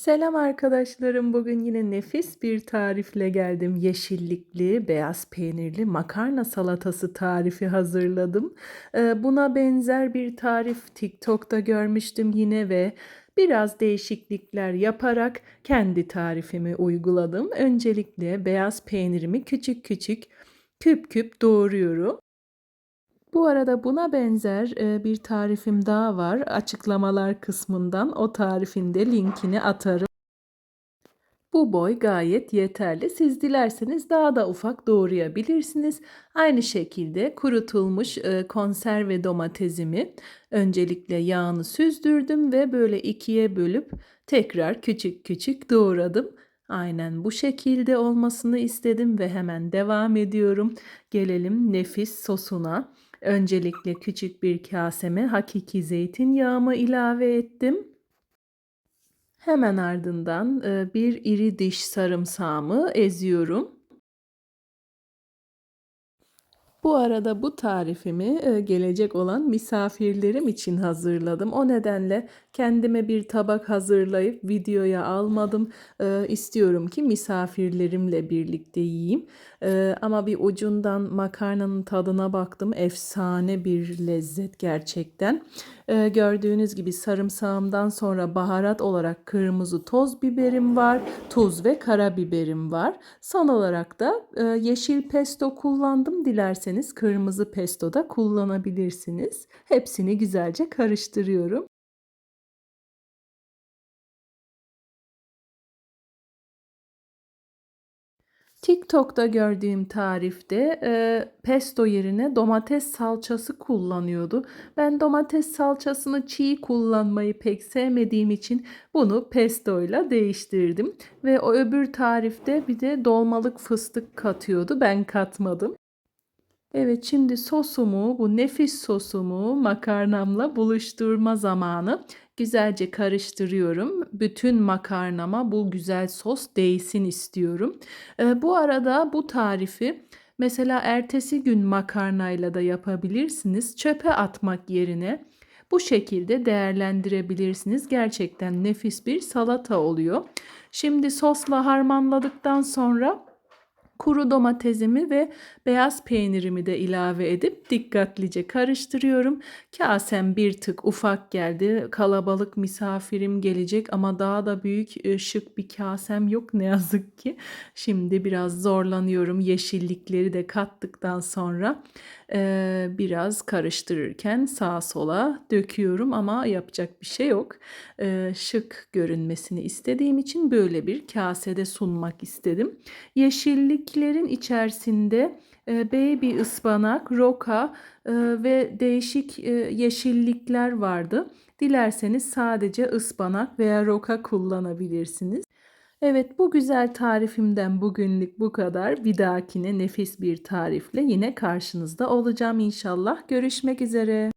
Selam arkadaşlarım. Bugün yine nefis bir tarifle geldim. Yeşillikli, beyaz peynirli makarna salatası tarifi hazırladım. Ee, Buna benzer bir tarif TikTok'ta görmüştüm yine ve biraz değişiklikler yaparak kendi tarifimi uyguladım. Öncelikle beyaz peynirimi küçük küçük küp küp doğruyorum. Bu arada buna benzer e, bir tarifim daha var. Açıklamalar kısmından o tarifin de linkini atarım. Bu boy gayet yeterli. Siz dilerseniz daha da ufak doğrayabilirsiniz. Aynı şekilde kurutulmuş e, konserve domatesimi öncelikle yağını süzdürdüm ve böyle ikiye bölüp tekrar küçük küçük doğradım. Aynen bu şekilde olmasını istedim ve hemen devam ediyorum. Gelelim nefis sosuna. Öncelikle küçük bir kaseme hakiki zeytinyağımı ilave ettim. Hemen ardından bir iri diş sarımsağımı eziyorum. Bu arada bu tarifimi e, gelecek olan misafirlerim için hazırladım. O nedenle kendime bir tabak hazırlayıp videoya almadım. E, İstiyorum ki misafirlerimle birlikte yiyeyim. E, ama bir ucundan makarnanın tadına baktım. Efsane bir lezzet gerçekten. Gördüğünüz gibi sarımsağımdan sonra baharat olarak kırmızı toz biberim var. Tuz ve karabiberim var. Son olarak da yeşil pesto kullandım. Dilerseniz kırmızı pesto da kullanabilirsiniz. Hepsini güzelce karıştırıyorum. TikTok'ta gördüğüm tarifte e, pesto yerine domates salçası kullanıyordu. Ben domates salçasını çiğ kullanmayı pek sevmediğim için bunu pesto ile değiştirdim. Ve o öbür tarifte bir de dolmalık fıstık katıyordu. Ben katmadım. Evet şimdi sosumu, bu nefis sosumu makarnamla buluşturma zamanı. Güzelce karıştırıyorum. Bütün makarnama bu güzel sos değsin istiyorum. Ee, bu arada bu tarifi mesela ertesi gün makarnayla da yapabilirsiniz. Çöpe atmak yerine bu şekilde değerlendirebilirsiniz. Gerçekten nefis bir salata oluyor. Şimdi sosla harmanladıktan sonra Kuru domatesimi ve beyaz peynirimi de ilave edip dikkatlice karıştırıyorum. Kasem bir tık ufak geldi. Kalabalık misafirim gelecek ama daha da büyük e, şık bir kasem yok ne yazık ki. Şimdi biraz zorlanıyorum. Yeşillikleri de kattıktan sonra e, biraz karıştırırken sağa sola döküyorum ama yapacak bir şey yok. E, şık görünmesini istediğim için böyle bir kasede sunmak istedim. Yeşillik Bitkilerin içerisinde e, baby ıspanak, roka e, ve değişik e, yeşillikler vardı. Dilerseniz sadece ıspanak veya roka kullanabilirsiniz. Evet bu güzel tarifimden bugünlük bu kadar. Bir dahakine nefis bir tarifle yine karşınızda olacağım inşallah. Görüşmek üzere.